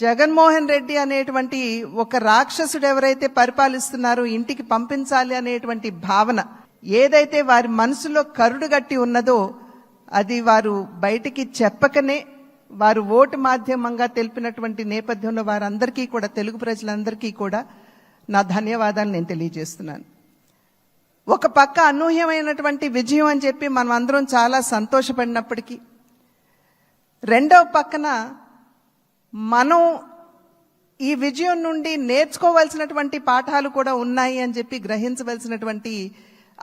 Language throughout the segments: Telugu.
జగన్మోహన్ రెడ్డి అనేటువంటి ఒక రాక్షసుడు ఎవరైతే పరిపాలిస్తున్నారో ఇంటికి పంపించాలి అనేటువంటి భావన ఏదైతే వారి మనసులో కరుడు గట్టి ఉన్నదో అది వారు బయటికి చెప్పకనే వారు ఓటు మాధ్యమంగా తెలిపినటువంటి నేపథ్యంలో వారందరికీ కూడా తెలుగు ప్రజలందరికీ కూడా నా ధన్యవాదాలు నేను తెలియజేస్తున్నాను. ఒక పక్క అనూహ్యమైనటువంటి విజయం అని చెప్పి మనం అందరం చాలా సంతోషపడినప్పటికీ రెండవ పక్కన మనం ఈ విజయం నుండి నేర్చుకోవాల్సినటువంటి పాఠాలు కూడా ఉన్నాయి అని చెప్పి గ్రహించవలసినటువంటి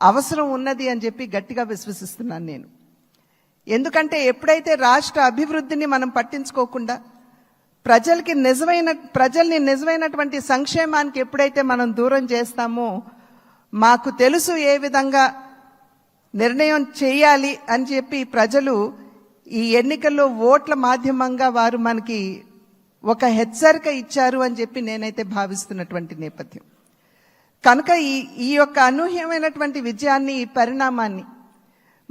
అవసరం ఉన్నది అని చెప్పి గట్టిగా విశ్వసిస్తున్నాను నేను. ఎందుకంటే ఎప్పుడైతే రాష్ట్ర అభివృద్ధిని మనం పట్టించుకోకుండా ప్రజలకి నిజమైన ప్రజల్ని నిజమైనటువంటి సంక్షేమానికి ఎప్పుడైతే మనం దూరం చేస్తామో మాకు తెలుసు ఏ విధంగా నిర్ణయం చేయాలి అని చెప్పి ప్రజలు ఈ ఎన్నికల్లో ఓట్ల మాధ్యమంగా వారు మనకి ఒక హెచ్చరిక ఇచ్చారు అని చెప్పి నేనైతే భావిస్తున్నటువంటి నేపథ్యం. కనుక ఈ ఈ యొక్క అనూహ్యమైనటువంటి విజయాన్ని ఈ పరిణామాన్ని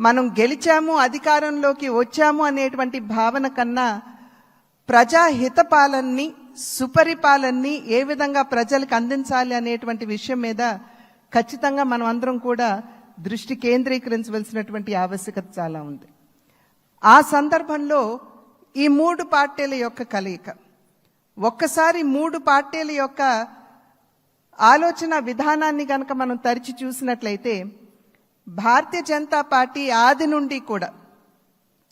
మనం గెలిచాము అధికారంలోకి వచ్చాము అనేటువంటి భావన కన్నా ప్రజాహితపాలన్ని సుపరిపాలన్ని ఏ విధంగా ప్రజలకు అందించాలి అనేటువంటి విషయం మీద ఖచ్చితంగా మనం అందరం కూడా దృష్టి కేంద్రీకరించవలసినటువంటి ఆవశ్యకత చాలా ఉంది. ఆ సందర్భంలో ఈ మూడు పార్టీల యొక్క కలయిక. ఒక్కసారి మూడు పార్టీల యొక్క ఆలోచన విధానాన్ని కనుక మనం తరిచి చూసినట్లయితే భారతీయ జనతా పార్టీ ఆది నుండి కూడా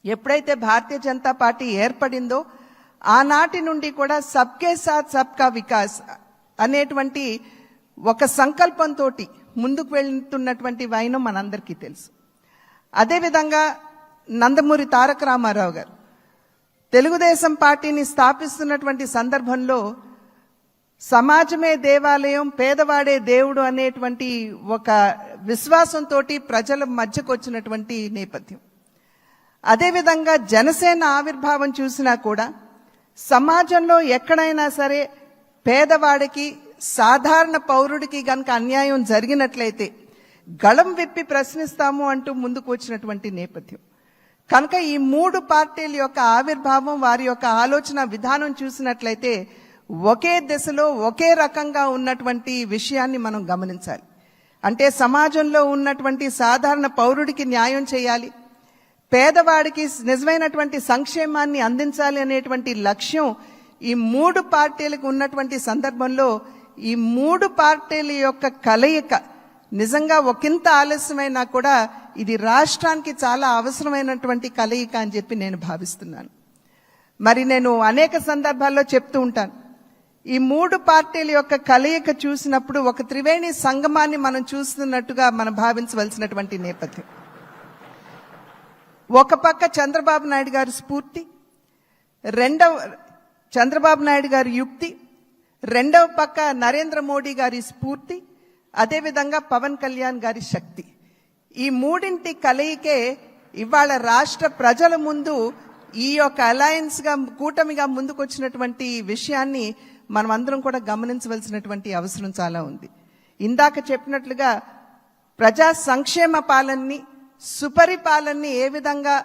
ఎప్పుడైతే భారతీయ జనతా పార్టీ ఏర్పడిందో ఆనాటి నుండి కూడా సబ్కే సాత్ సబ్కా వికాస్ అనేటువంటి ఒక సంకల్పంతో ముందుకు వెళ్తున్నటువంటి వైనం మనందరికీ తెలుసు. అదేవిధంగా నందమూరి తారక రామారావు గారు తెలుగుదేశం పార్టీని స్థాపిస్తున్నటువంటి సందర్భంలో సమాజమే దేవాలయం పేదవాడే దేవుడు అనేటువంటి ఒక విశ్వాసంతో ప్రజల మధ్యకు వచ్చినటువంటి నేపథ్యం. అదేవిధంగా జనసేన ఆవిర్భావం చూసినా కూడా సమాజంలో ఎక్కడైనా సరే పేదవాడికి సాధారణ పౌరుడికి గనక అన్యాయం జరిగినట్లయితే గళం విప్పి ప్రశ్నిస్తాము అంటూ ముందుకు వచ్చినటువంటి నేపథ్యం. కనుక ఈ మూడు పార్టీల యొక్క ఆవిర్భావం వారి యొక్క ఆలోచన విధానం చూసినట్లయితే ఒకే దిశలో ఒకే రకంగా ఉన్నటువంటి విషయాన్ని మనం గమనించాలి. అంటే సమాజంలో ఉన్నటువంటి సాధారణ పౌరుడికి న్యాయం చేయాలి. పేదవాడికి నిజమైనటువంటి సంక్షేమాన్ని అందించాలి అనేటువంటి లక్ష్యం ఈ మూడు పార్టీలకు ఉన్నటువంటి సందర్భంలో ఈ మూడు పార్టీల యొక్క కలయిక నిజంగా ఒకంత ఆలస్యమైనా కూడా ఇది రాష్ట్రానికి చాలా అవసరమైనటువంటి కలయిక అని చెప్పి నేను భావిస్తున్నాను. మరి నేను అనేక సందర్భాల్లో చెప్తూ ఉంటాను. ఈ మూడు పార్టీల యొక్క కలయిక చూసినప్పుడు ఒక త్రివేణి సంగమాన్ని మనం చూస్తున్నట్టుగా మనం భావించవలసినటువంటి నేపథ్యం. ఒక పక్క చంద్రబాబు నాయుడు గారి స్ఫూర్తి రెండవ చంద్రబాబు నాయుడు గారి యుక్తి రెండవ పక్క నరేంద్ర మోడీ గారి స్ఫూర్తి అదేవిధంగా పవన్ కళ్యాణ్ గారి శక్తి. ఈ మూడింటి కలయికే ఇవాళ రాష్ట్ర ప్రజల ముందు ఈ యొక్క అలయన్స్గా కూటమిగా ముందుకొచ్చినటువంటి విషయాన్ని మనం అందరం కూడా గమనించవలసినటువంటి అవసరం చాలా ఉంది. ఇందాక చెప్పినట్లుగా ప్రజా సంక్షేమ పాలనని సుపరిపాలనని ఏ విధంగా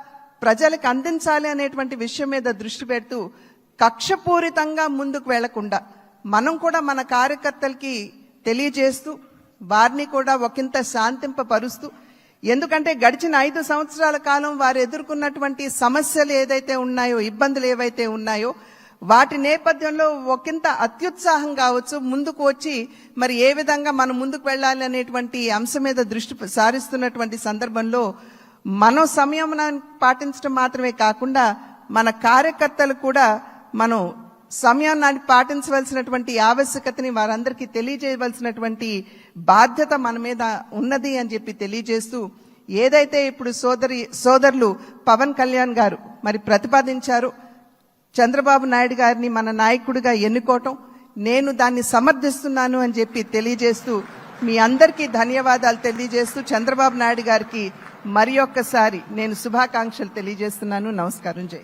ప్రజలకు అందించాలి అనేటువంటి విషయం మీద దృష్టి పెడుతూ కక్షపూరితంగా ముందుకు వెళ్ళకుండా మనం కూడా మన కార్యకర్తలకి తెలియజేస్తూ వారిని కూడా ఒకంత శాంతింపపరుస్తూ ఎందుకంటే గడిచిన ఐదు సంవత్సరాల కాలం వారు ఎదుర్కొన్నటువంటి సమస్యలు ఏదైతే ఉన్నాయో ఇబ్బందులు ఏవైతే ఉన్నాయో వాటి నేపథ్యంలో ఒకంత అత్యుత్సాహం కావచ్చు. ముందుకు వచ్చి మరి ఏ విధంగా మనం ముందుకు వెళ్ళాలి అనేటువంటి అంశం మీద దృష్టి సారిస్తున్నటువంటి సందర్భంలో మనం సంయమనాన్ని పాటించడం మాత్రమే కాకుండా మన కార్యకర్తలు కూడా మనం సమయాన్ని పాటించవలసినటువంటి ఆవశ్యకతని వారందరికీ తెలియజేయవలసినటువంటి బాధ్యత మన మీద ఉన్నది అని చెప్పి తెలియజేస్తూ ఏదైతే ఇప్పుడు సోదరి సోదరులు పవన్ కళ్యాణ్ గారు మరి ప్రతిపాదించారు చంద్రబాబు నాయుడు గారిని మన నాయకుడిగా ఎన్నుకోవటం నేను దాన్ని సమర్థిస్తున్నాను అని చెప్పి తెలియజేస్తూ మీ అందరికీ ధన్యవాదాలు తెలియజేస్తూ చంద్రబాబు నాయుడు గారికి మరి ఒక్కసారి నేను శుభాకాంక్షలు తెలియజేస్తున్నాను. నమస్కారం జై